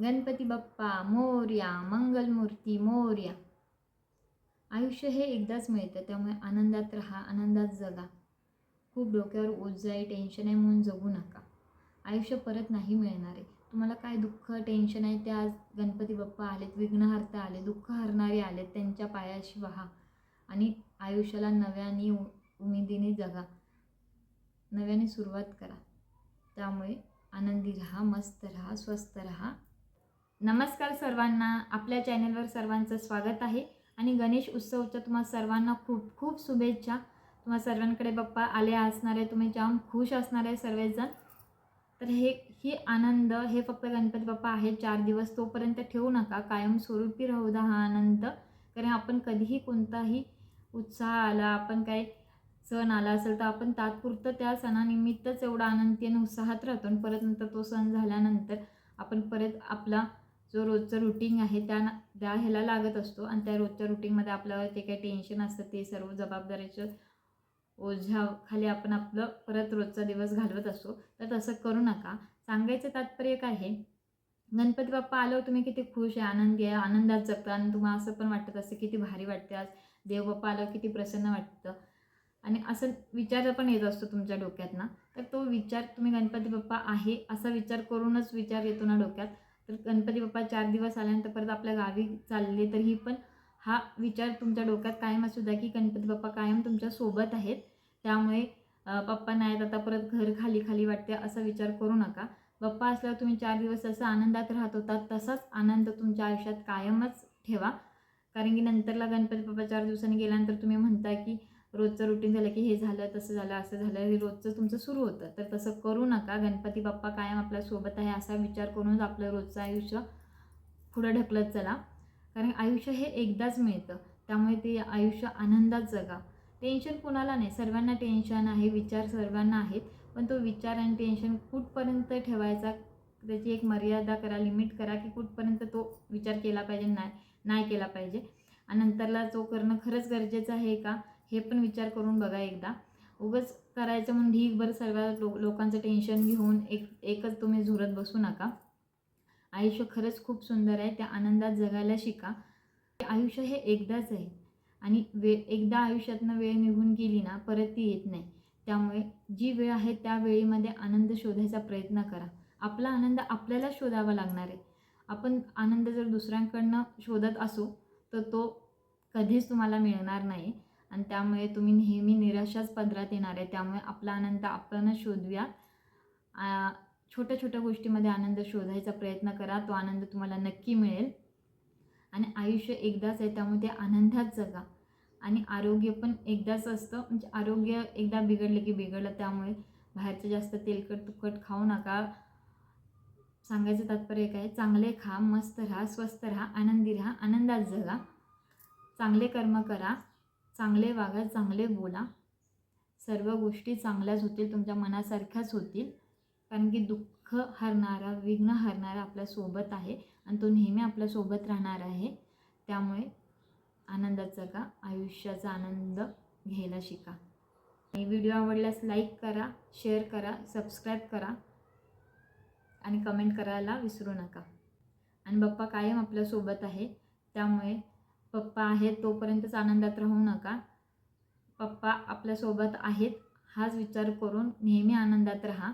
गणपती बाप्पा मोर्या मंगलमूर्ती मोर्या. आयुष्य हे एकदाच मिळतं त्यामुळे आनंदात राहा आनंदात जगा. खूप डोक्यावर ओझ आहे टेन्शन आहे म्हणून जगू नका. आयुष्य परत नाही मिळणार आहे. तुम्हाला काय दुःख टेन्शन आहे ते आज गणपती बाप्पा आलेत विघ्नहर्ता आले दुःख हरणारे आलेत त्यांच्या पायाशी व्हा आणि आयुष्याला नव्याने उ- उमेदीने जगा. नव्याने सुरुवात करा. त्यामुळे आनंदी राहा मस्त राहा स्वस्त राहा. नमस्कार सर्वांना आपल्या चॅनलवर सर्वांचं स्वागत आहे. आणि गणेश उत्सवच्या तुम्हा सर्वांना खूप खूप शुभेच्छा. तुम्हा सर्वांकडे बाप्पा आले असणार आहे तुम्ही जाम खुश असणार आहे सर्वजण. तर हे ही आनंद हे फक्त गणपती बाप्पा आहे चार दिवस तोपर्यंत ठेवू नका. कायमस्वरूपी राहू द्या हा आनंद. कारण आपण कधीही कोणताही उत्साह आला आपण काय सण आला असेल तर आपण तात्पुरतं त्या सणानिमित्तच एवढा आनंदी आणि उत्साहात राहतो. आणि परत नंतर तो सण झाल्यानंतर आपण परत आपला जो रोजचं रुटीन आहे त्या त्या ह्याला लागत असतो. आणि त्या रोजच्या रुटीनमध्ये आपल्यावर जे काही टेन्शन असतं ते सर्व जबाबदारीचं ओझ्याखाली आपण आपलं परत रोजचा दिवस घालवत असतो. तर तसं करू नका. सांगायचं तात्पर्य काय आहे? गणपती बाप्पा आल्यावर तुम्ही किती खुश आहे आनंदी आहे आनंदात जगता. आणि तुम्हाला असं पण वाटत असतं किती भारी वाटते आज. देव बाप्पा आल्यावर किती प्रसन्न वाटतं. आणि असं विचार पण येत असतो तुमच्या डोक्यात ना तर तो विचार तुम्ही गणपती बाप्पा आहे असा विचार करूनच विचार येतो ना डोक्यात. तर गणपती बाप्पा चार दिवस आल्यानंतर परत आपल्या गावी चालले तरीही पण हा विचार तुमच्या डोक्यात कायम असू द्या की गणपती बाप्पा कायम तुमच्यासोबत आहेत. त्यामुळे पप्पा नाहीत आता परत घर खाली खाली वाटते असा विचार करू नका. बाप्पा असल्यावर तुम्ही चार दिवस जसं आनंदात राहत होता तसाच आनंद तुमच्या आयुष्यात कायमच ठेवा. कारण की नंतरला गणपती बाप्पा चार दिवसांनी गेल्यानंतर तुम्ही म्हणता की रोजचं रुटीन झालं की हे झालं तसं झालं असं झालं हे रोजचं तुमचं सुरू होतं. तर तसं करू नका. गणपती बाप्पा कायम आपल्यासोबत आहे असा विचार करूनच आपलं रोजचं आयुष्य पुढं ढकलत चला. कारण आयुष्य हे एकदाच मिळतं. त्यामुळे ते आयुष्य आनंदात जगा. टेन्शन कोणाला नाही. सर्वांना टेन्शन आहे विचार सर्वांना आहेत. पण तो विचार आणि टेन्शन कुठपर्यंत ठेवायचा? त्याची एक मर्यादा करा लिमिट करा की कुठपर्यंत तो विचार केला पाहिजे नाही नाही केला पाहिजे. आणि नंतरला तो करणं खरंच गरजेचं आहे का? हे पण विचार करून बघा एकदा. उगंच करायचं म्हणून ढीकभर सर्व लो लोकांचं टेन्शन घेऊन एक एकच तुम्ही झुरत बसू नका. आयुष्य खरंच खूप सुंदर आहे. त्या आनंदात जगायला शिका. आयुष्य हे एकदाच आहे. आणि वे एकदा आयुष्यातनं वेळ निघून गेली ना परत ती येत नाही. त्यामुळे जी वेळ आहे त्या वेळेमध्ये आनंद शोधायचा प्रयत्न करा. आपला आनंद आपल्याला शोधावा लागणार आहे. आपण आनंद जर दुसऱ्यांकडनं शोधत असू तर तो कधीच तुम्हाला मिळणार नाही. आणि त्यामुळे तुम्ही नेहमी निराशाच पदरात येणार आहे. त्यामुळे आपला आनंद आपणच शोधूया. छोट्या छोट्या गोष्टीमध्ये आनंद शोधायचा प्रयत्न करा. तो आनंद तुम्हाला नक्की मिळेल. आणि आयुष्य एकदाच आहे त्यामुळे ते आनंदात जगा. आणि आरोग्य पण एकदाच असतं. म्हणजे आरोग्य एकदा बिघडलं की बिघडलं त्यामुळे बाहेरचं जास्त तेलकट तुकट खाऊ नका. सांगायचं तात्पर्य काय? चांगले खा मस्त राहा स्वस्त राहा आनंदी राहा आनंदात जगा. चांगले कर्म करा. चांगले वागा चांगले बोला. सर्व गोष्टी चांगल्याच होतील तुमच्या मनासारख्याच होतील. कारण की दुःख हरणारा विघ्न हरणारा आपल्यासोबत आहे आणि तो नेहमी आपल्यासोबत राहणार आहे. त्यामुळे आनंदाचा का आयुष्याचा आनंद घ्यायला शिका. आणि व्हिडिओ आवडल्यास लाईक करा शेअर करा सबस्क्राईब करा आणि कमेंट करायला विसरू नका. आणि बाप्पा कायम आपल्यासोबत आहे त्यामुळे पप्पा आहेत तोपर्यंतच आनंदात राहू नका. पप्पा आपल्यासोबत आहेत. हाच विचार करून नेहमी आनंदात राहा.